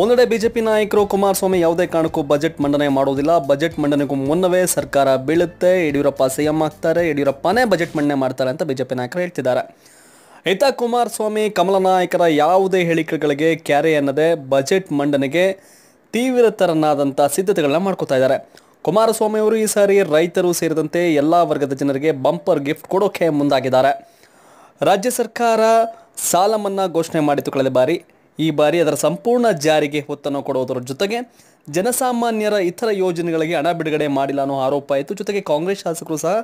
ಒಂದೆಡೆ ಬಿಜೆಪಿ ನಾಯಕರು ಕುಮಾರಸ್ವಾಮಿ ಯಾವುದೇ ಕಾರಣಕ್ಕೂ ಬಜೆಟ್ ಮಂಡನೆ ಮಾಡೋದಿಲ್ಲ. ಬಜೆಟ್ ಮಂಡನೆಗೂ ಮುನ್ನವೇ ಸರ್ಕಾರ ಬೀಳುತ್ತೆ. ಯಡಿಯೂರಪ್ಪ ಸಿಎಂ ಆಗ್ತಾರೆ. ಯಡಿಯೂರಪ್ಪನೇ ಬಜೆಟ್ ಮಂಡನೆ ಮಾಡ್ತಾರೆ ಅಂತ ಬಿಜೆಪಿ ನಾಯಕರು ಹೇಳ್ತಿದ್ದಾರೆ. ಇತ್ತ ಕುಮಾರಸ್ವಾಮಿ, ಕಮಲ ನಾಯಕರ ಯಾವುದೇ ಹೇಳಿಕೆಗಳಿಗೆ ಕ್ಯಾರೆ ಅನ್ನದೆ ಬಜೆಟ್ ಮಂಡನೆಗೆ ತೀವ್ರತರನಾದಂಥ ಸಿದ್ಧತೆಗಳನ್ನ ಮಾಡ್ಕೋತಾ ಇದ್ದಾರೆ. ಕುಮಾರಸ್ವಾಮಿ ಅವರು ಈ ಸಾರಿ ರೈತರು ಸೇರಿದಂತೆ ಎಲ್ಲ ವರ್ಗದ ಜನರಿಗೆ ಬಂಪರ್ ಗಿಫ್ಟ್ ಕೊಡೋಕೆ ಮುಂದಾಗಿದ್ದಾರೆ. ರಾಜ್ಯ ಸರ್ಕಾರ ಸಾಲ ಮನ್ನಾ ಘೋಷಣೆ ಮಾಡಿತು ಕಳೆದ ಬಾರಿ. ಈ ಬಾರಿ ಅದರ ಸಂಪೂರ್ಣ ಜಾರಿಗೆ ಹೊತ್ತನ್ನು ಕೊಡುವುದರ ಜೊತೆಗೆ ಜನಸಾಮಾನ್ಯರ ಇತರ ಯೋಜನೆಗಳಿಗೆ ಹಣ ಬಿಡುಗಡೆ ಮಾಡಿಲ್ಲ ಅನ್ನೋ ಆರೋಪ ಇತ್ತು. ಜೊತೆಗೆ ಕಾಂಗ್ರೆಸ್ ಶಾಸಕರು ಸಹ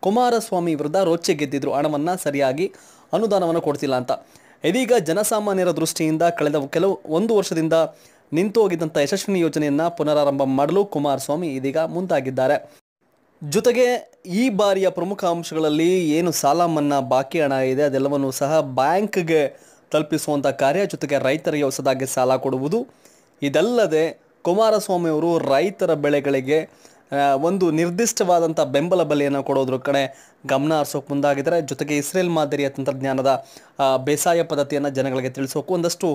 ಕುಮಾರಸ್ವಾಮಿ ವಿರುದ್ಧ ರೋಚೆ ಗೆದ್ದಿದ್ರು. ಹಣವನ್ನು ಸರಿಯಾಗಿ ಅನುದಾನವನ್ನು ಕೊಡ್ತಿಲ್ಲ ಅಂತ. ಇದೀಗ ಜನಸಾಮಾನ್ಯರ ದೃಷ್ಟಿಯಿಂದ ಕಳೆದ ಕೆಲವು ಒಂದು ವರ್ಷದಿಂದ ನಿಂತು ಹೋಗಿದ್ದಂಥ ಯಶಸ್ವಿನಿ ಯೋಜನೆಯನ್ನು ಪುನರಾರಂಭ ಮಾಡಲು ಕುಮಾರಸ್ವಾಮಿ ಇದೀಗ ಮುಂದಾಗಿದ್ದಾರೆ. ಜೊತೆಗೆ ಈ ಬಾರಿಯ ಪ್ರಮುಖ ಅಂಶಗಳಲ್ಲಿ ಏನು ಸಾಲ ಮನ್ನಾ ಬಾಕಿ ಹಣ ಇದೆ ಅದೆಲ್ಲವನ್ನು ಸಹ ಬ್ಯಾಂಕ್ಗೆ ತಲುಪಿಸುವಂಥ ಕಾರ್ಯ, ಜೊತೆಗೆ ರೈತರಿಗೆ ಹೊಸದಾಗಿ ಸಾಲ ಕೊಡುವುದು. ಇದಲ್ಲದೆ ಕುಮಾರಸ್ವಾಮಿ ಅವರು ರೈತರ ಬೆಳೆಗಳಿಗೆ ಒಂದು ನಿರ್ದಿಷ್ಟವಾದಂಥ ಬೆಂಬಲ ಬೆಲೆಯನ್ನು ಕೊಡೋದ್ರ ಕಡೆ ಗಮನ ಹರಿಸೋಕೆ ಮುಂದಾಗಿದ್ದಾರೆ. ಜೊತೆಗೆ ಇಸ್ರೇಲ್ ಮಾದರಿಯ ತಂತ್ರಜ್ಞಾನದ ಬೇಸಾಯ ಪದ್ಧತಿಯನ್ನು ಜನಗಳಿಗೆ ತಿಳಿಸೋಕೆ ಒಂದಷ್ಟು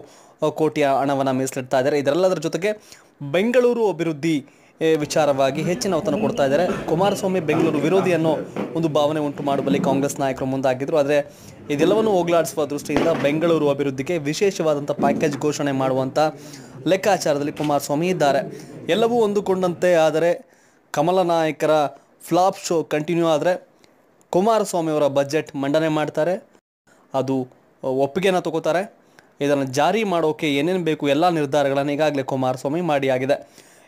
ಕೋಟಿಯ ಹಣವನ್ನು ಮೀಸಲಿಡ್ತಾ ಇದ್ದಾರೆ. ಇದರೆಲ್ಲದರ ಜೊತೆಗೆ ಬೆಂಗಳೂರು ಅಭಿವೃದ್ಧಿ ವಿಚಾರವಾಗಿ ಹೆಚ್ಚಿನ ಒತ್ತನ್ನು ಕೊಡ್ತಾ ಇದ್ದಾರೆ. ಕುಮಾರಸ್ವಾಮಿ ಬೆಂಗಳೂರು ವಿರೋಧಿ ಅನ್ನೋ ಒಂದು ಭಾವನೆ ಉಂಟು ಮಾಡುವಲ್ಲಿ ಕಾಂಗ್ರೆಸ್ ನಾಯಕರು ಮುಂದಾಗಿದ್ದರು ಆದರೆ ಇದೆಲ್ಲವನ್ನು ಹೋಗಲಾಡಿಸುವ ದೃಷ್ಟಿಯಿಂದ ಬೆಂಗಳೂರು ಅಭಿವೃದ್ಧಿಗೆ ವಿಶೇಷವಾದಂಥ ಪ್ಯಾಕೇಜ್ ಘೋಷಣೆ ಮಾಡುವಂಥ ಲೆಕ್ಕಾಚಾರದಲ್ಲಿ ಕುಮಾರಸ್ವಾಮಿ ಇದ್ದಾರೆ. ಎಲ್ಲವೂ ಹೊಂದಿಕೊಂಡಂತೆ ಆದರೆ ಕಮಲ ನಾಯಕರ ಫ್ಲಾಪ್ ಶೋ ಕಂಟಿನ್ಯೂ ಆದರೆ ಕುಮಾರಸ್ವಾಮಿಯವರ ಬಜೆಟ್ ಮಂಡನೆ ಮಾಡ್ತಾರೆ. ಅದು ಒಪ್ಪಿಗೆನ ತಗೋತಾರೆ. ಇದನ್ನು ಜಾರಿ ಮಾಡೋಕೆ ಏನೇನು ಬೇಕು ಎಲ್ಲ ನಿರ್ಧಾರಗಳನ್ನು ಈಗಾಗಲೇ ಕುಮಾರಸ್ವಾಮಿ ಮಾಡಿ ಆಗಿದೆ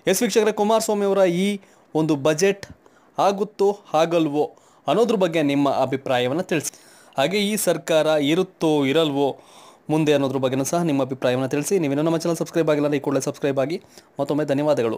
ಎಸ್ ವೀಕ್ಷಕರೇ, ಕುಮಾರಸ್ವಾಮಿ ಅವರ ಈ ಒಂದು ಬಜೆಟ್ ಆಗುತ್ತೋ ಆಗಲ್ವೋ ಅನ್ನೋದ್ರ ಬಗ್ಗೆ ನಿಮ್ಮ ಅಭಿಪ್ರಾಯವನ್ನು ತಿಳಿಸಿ. ಹಾಗೆ ಈ ಸರ್ಕಾರ ಇರುತ್ತೋ ಇರಲ್ವೋ ಮುಂದೆ ಅನ್ನೋದ್ರ ಬಗ್ಗೆನೂ ಸಹ ನಿಮ್ಮ ಅಭಿಪ್ರಾಯವನ್ನು ತಿಳಿಸಿ. ನೀವೇನೋ ನಮ್ಮ ಚಾನಲ್ ಸಬ್ಸ್ಕ್ರೈಬ್ ಆಗಿಲ್ಲ ಈ ಕೂಡಲೇ ಸಬ್ಸ್ಕ್ರೈಬ್ ಆಗಿ. ಮತ್ತೊಮ್ಮೆ ಧನ್ಯವಾದಗಳು.